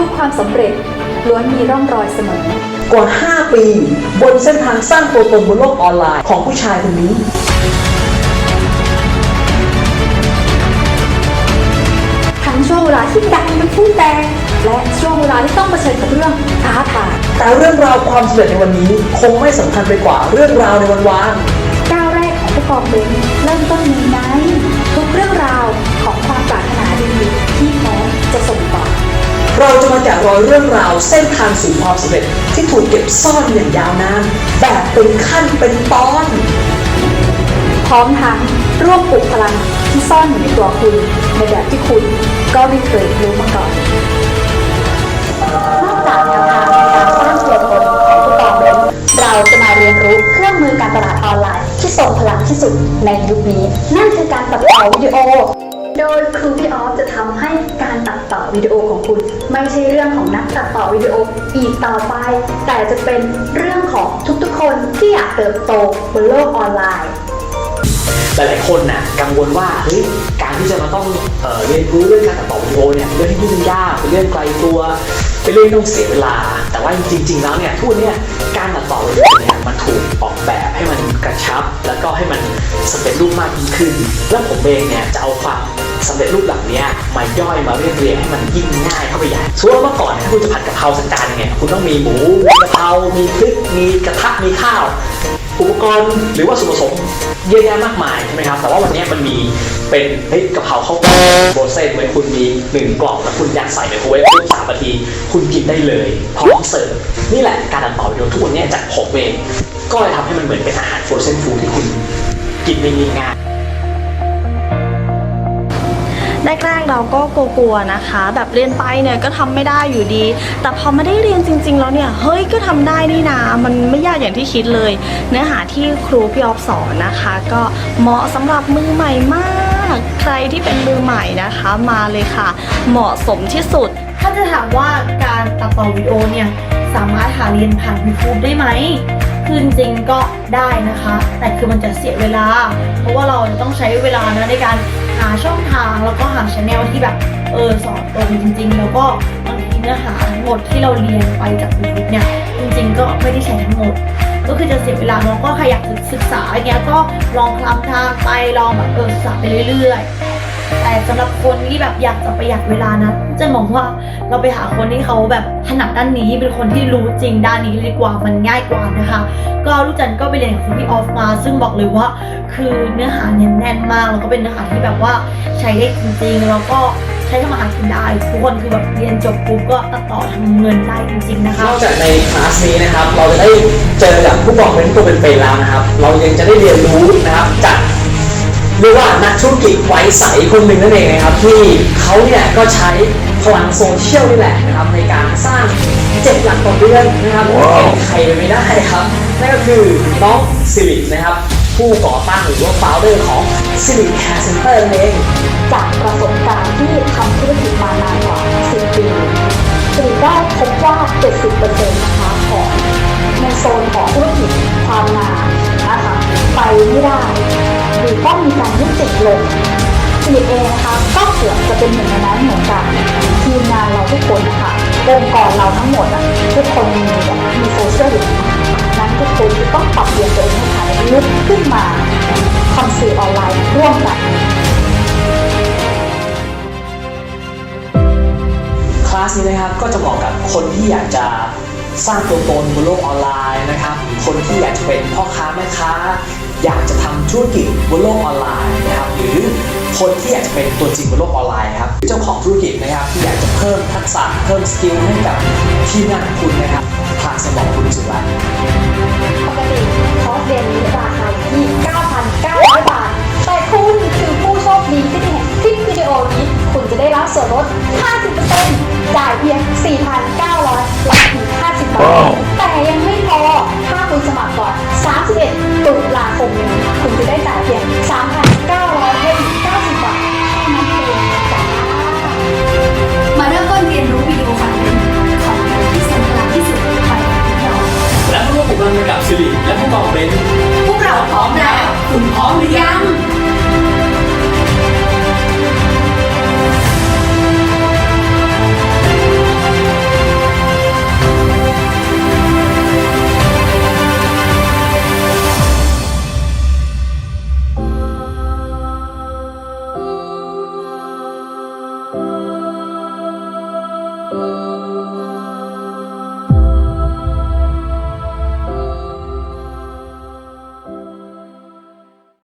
ทุกความสำเร็จล้วนมีร่องรอยเสมอกว่า 5 ปี บนเส้นทางสร้างตัวตนบนโลกออนไลน์ของผู้ชายคนนี้ทั้งช่วงเวลาที่ดังเป็นผู้แต่และช่วงเวลาที่ต้องเผชิญกับเรื่องท้าทายแต่เรื่องราวความสำเร็จในวันนี้ คงไม่สำคัญไปกว่าเรื่องราวในวันวานก้าวแรกของผู้กองเบนเริ่มต้นในไน เราจะมาแกะรอยเรื่องราวเส้นทางสู่ความสำเร็จที่ถูกเก็บซ่อนอย่างยาวนานแบบเป็นขั้นเป็นตอน พร้อมทั้งร่วมปลุกพลังที่ซ่อนอยู่ในตัวคุณในแบบที่คุณก็ไม่เคยรู้มาก่อนนอกจากแนวทางการสร้างตัวตนของผู้กองเบนเราจะมาเรียนรู้เครื่องมือการตลาดออนไลน์ที่ทรงพลังที่สุดในยุคนี้ นั่นคือการตัดต่อวิดีโอ โดยครูพี่ออฟจะทำให้การตัดต่อวิดีโอของคุณ ไม่ใช่เรื่องของนักตัดต่อวิดีโออีกต่อไป แต่จะเป็นเรื่องของทุกๆคนที่อยากเติบโตบนโลกออนไลน์หลายๆคนน่ะกังวลว่าเฮ้ยการที่จะมาต้องเอ่อเรียนรู้เรื่องการตัดต่อวิดีโอเนี่ยเรื่องที่ยุ่งยากเป็นเรื่องไกลตัวเป็นเรื่องต้องเสียเวลา แต่ว่าจริง ๆ แล้วเนี่ยทุกเนี่ยการตัดต่อวิดีโอเนี่ยมันถูกออกแบบให้มันกระชับ แล้วก็ให้มันสำเร็จรูปมากยิ่งขึ้น แล้วผมเองเนี่ยจะเอาความสำเร็จรูปเหล่านี้มาย่อยมาเรียบเรียงให้มันยิ่งง่ายเข้าไปใหญ่ สมมติว่าเมื่อก่อนเนี่ยคุณจะผัดกะเพราสักจานเนี่ยคุณต้องมีหมูมีกะเพรา มีพริก มีกระทะ มีข้าว อุปกรณ์หรือว่าส่วนผสมเยอะแยะมากมายใช่ไหมครับ แต่ว่าวันนี้มันมีเป็นเฮ้ยกะเพราข้าวกล่องโบเซนเหมือนคุณมีหนึ่งกล่องแล้วคุณยัดใส่ไมโครเวฟปุ๊บสามนาที คุณกินได้เลยพร้อมเสิร์ฟนี่แหละการตัดต่อวิดีโอทุกวันนี้จากผมเองก็เลยทำให้มันเหมือนเป็นอาหารโฟรเซนฟู้ดที่คุณกินได้ง่าย แรกๆเราก็กลัวๆนะคะ แบบเรียนไปเนี่ยก็ทำไม่ได้อยู่ดี แต่พอมาได้เรียนจริง ๆ แล้วเนี่ยเฮ้ยก็ทำได้นี่นะมันไม่ยากอย่างที่คิดเลย เนื้อหาที่ครูพี่ออฟสอนนะคะ ก็เหมาะสำหรับมือใหม่มาก ใครที่เป็นมือใหม่นะคะ มาเลยค่ะ เหมาะสมที่สุด ถ้าจะถามว่าการตัดต่อวิดีโอเนี่ยสามารถหาเรียนผ่าน YouTube ได้ไหม คือจริงๆก็ได้นะคะ แต่คือมันจะเสียเวลา เพราะว่าเราจะต้องใช้เวลานะในการหาช่องทางแล้วก็หาชแนลที่แบบเออสอนตรงจริง ๆ แล้วก็บางทีเนื้อหาทั้งหมดที่เราเรียนไปจาก YouTube เนี่ยจริง ๆ ก็ไม่ได้ใช้ทั้งหมด ก็คือจะเสียเวลาเราก็ใครอยากศึกษาอย่างเงี้ยก็ลองคลำทางไปลองแบบเออศึกษาไปเรื่อยๆ แต่สำหรับคนที่แบบอยากจะประหยัดเวลานะจะมองว่าเราไปหาคนที่เขาแบบถนัดด้านนี้เป็นคนที่รู้จริงด้านนี้ดีกว่ามันง่ายกว่านะคะ ก็ลูกจันก็ไปเรียนกับคุณพี่ออฟมา ซึ่งบอกเลยว่า คือเนื้อหาเนี่ยแน่นมากแล้วก็เป็นเนื้อหาที่แบบว่าใช้ได้จริงๆแล้วก็ใช้ทำอาหารกินได้ทุกคนคือแบบเรียนจบปุ๊บก็ตัดต่อทำเงินได้จริงๆนะคะนอกจากในคลาสนี้นะครับ เราจะได้เจอกับผู้บอกเป็นตัวเป็นๆแล้วนะครับ เรายังจะได้เรียนรู้นะครับจาก เรียกว่านักธุรกิจไว้ใสคนหนึ่งนั่นเองนะครับที่เขาเนี่ยก็ใช้พลังโซเชียลนี่แหละนะครับในการสร้างเจ็ดหลักต่อเดือนนะครับเป็นใครไปไม่ได้ครับนั่นก็คือน้องสิรินะครับผู้ก่อตั้งหรือว่า founder ของสิริแคร์เซ็นเตอร์นั่นเองจากประสบการณ์ที่ทำธุรกิจมานานกว่า 10 ปีสิริได้พบว่า 70%นะคะของในโซนของธุรกิจความงามนะคะ ไปไม่ได้ หรือต้องมีการยุติลงสิริเองนะคะก็เกือบจะเป็นหนึ่งในนั้นเหมือนกันทีมงานเราทุกคนนะคะองค์กรเราทั้งหมดอะทุกคนมีมีโซเชียลอยู่นั้นทุกคนจะต้องปรับเปลี่ยนตัวเองให้ทันลุกขึ้นมาทำสื่อออนไลน์ร่วมกันคลาสนี้นะครับก็จะเหมาะกับคนที่อยากจะสร้างตัวตนบนโลกออนไลน์นะครับ คนที่อยากจะเป็นพ่อค้าแม่ค้า อยากจะทำธุรกิจบนโลกออนไลน์นะครับหรือคนที่อยากจะเป็นตัวจริงบนโลกออนไลน์ครับเจ้าของธุรกิจนะครับที่อยากจะเพิ่มทักษะเพิ่มสกิลให้กับทีมงานคุณนะครับทางสมองคุณสุรัตน์ปกติคอร์สเรียนนี้ราคาที่ 9,900 บาท แต่คุณคือผู้โชคดีที่ได้เห็นคลิปวิดีโอนี้ คุณจะได้รับส่วนลด 50%จ่ายเพียง 4,900ลดอีก50 บาท มหรือยัง